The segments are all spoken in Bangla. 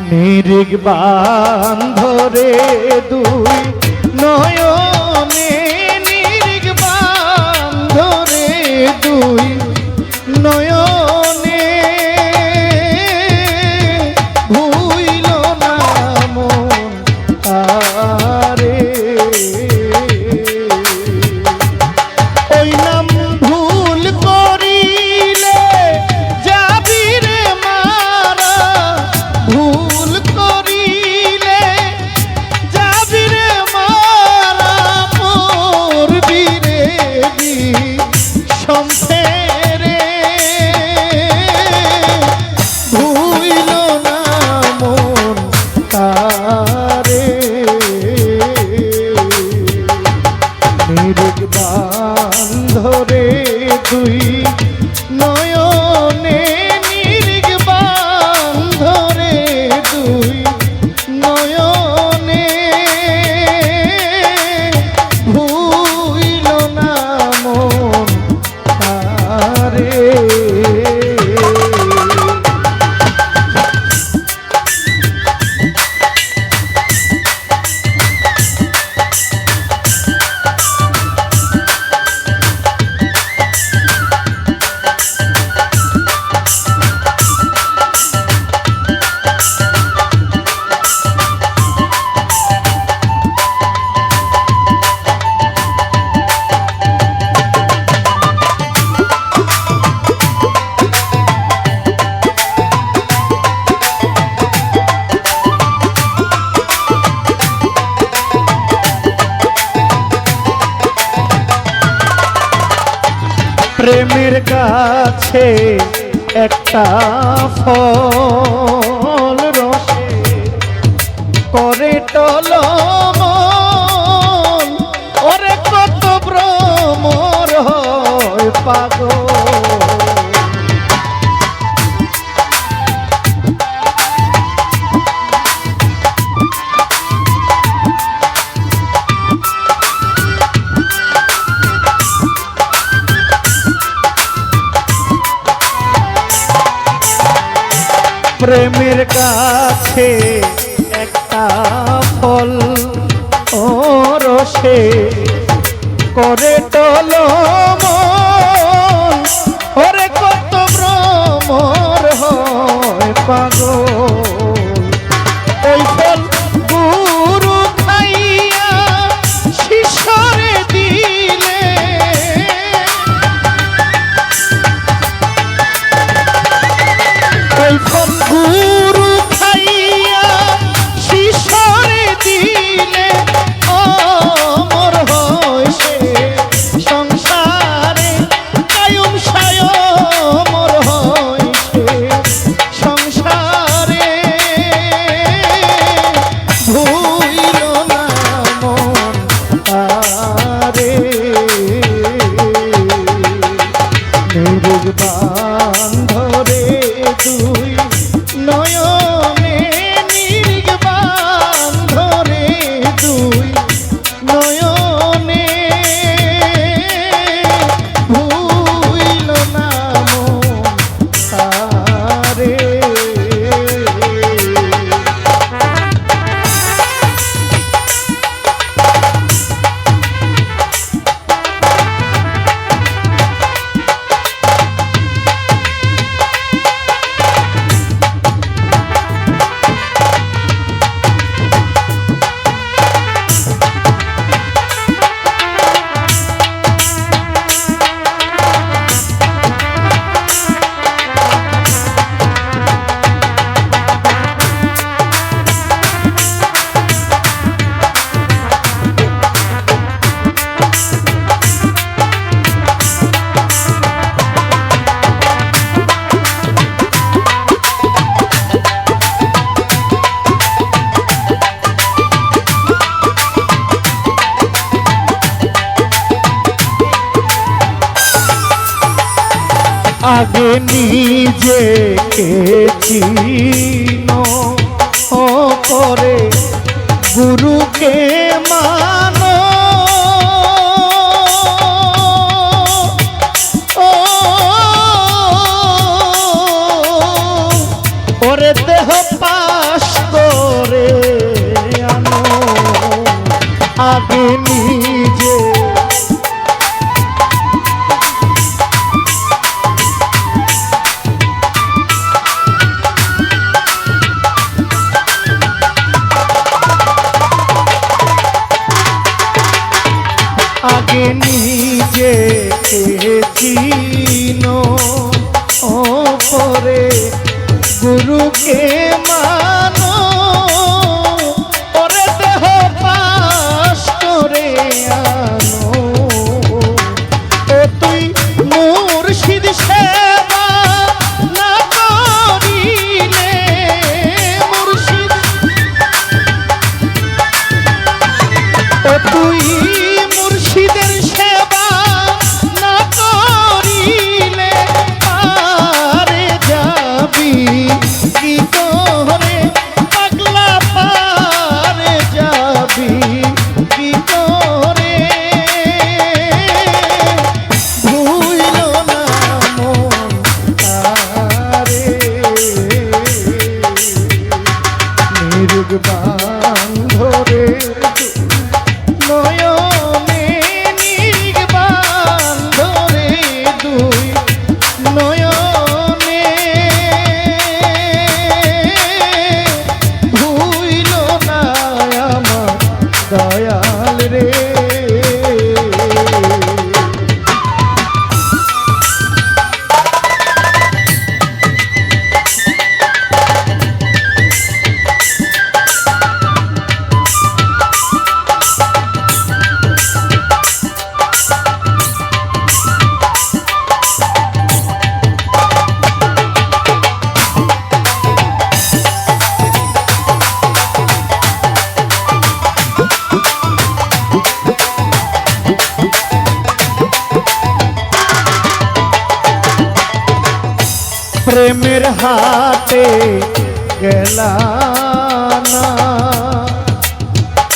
নিরিগ বান্ধরে দুই নয়নে প্রেমের কাছে একটা ফল রসে করে টলম গাছে একটা ফল। ও রসে করে টলমা আগে নিজে কে চিনো? ও করে গুরুকে মা আমাকে নিজে চিন ও গুরুকে মানো ওরে দেহ পাশ করে আনো। ও তুই মুর্শিদ সে নিরুগ বান্ধরে প্রেমের হাতে গেলা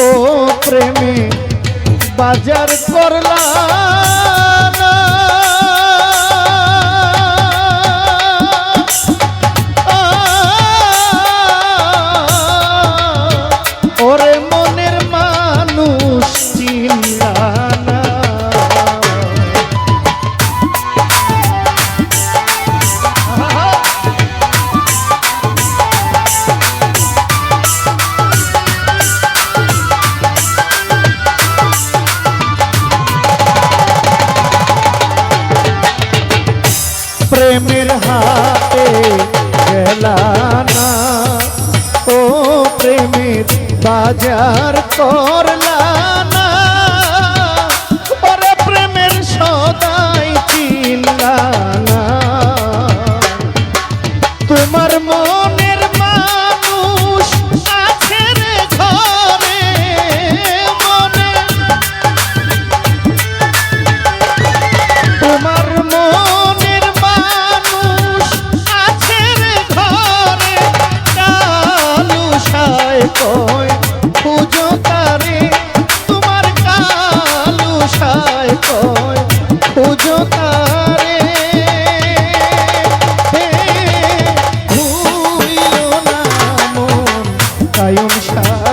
ও প্রেমে বাজার করলা গেলা না ও প্রেমের বাজার করলা পরে প্রেমের সদাই চিনলা i'm a Shah.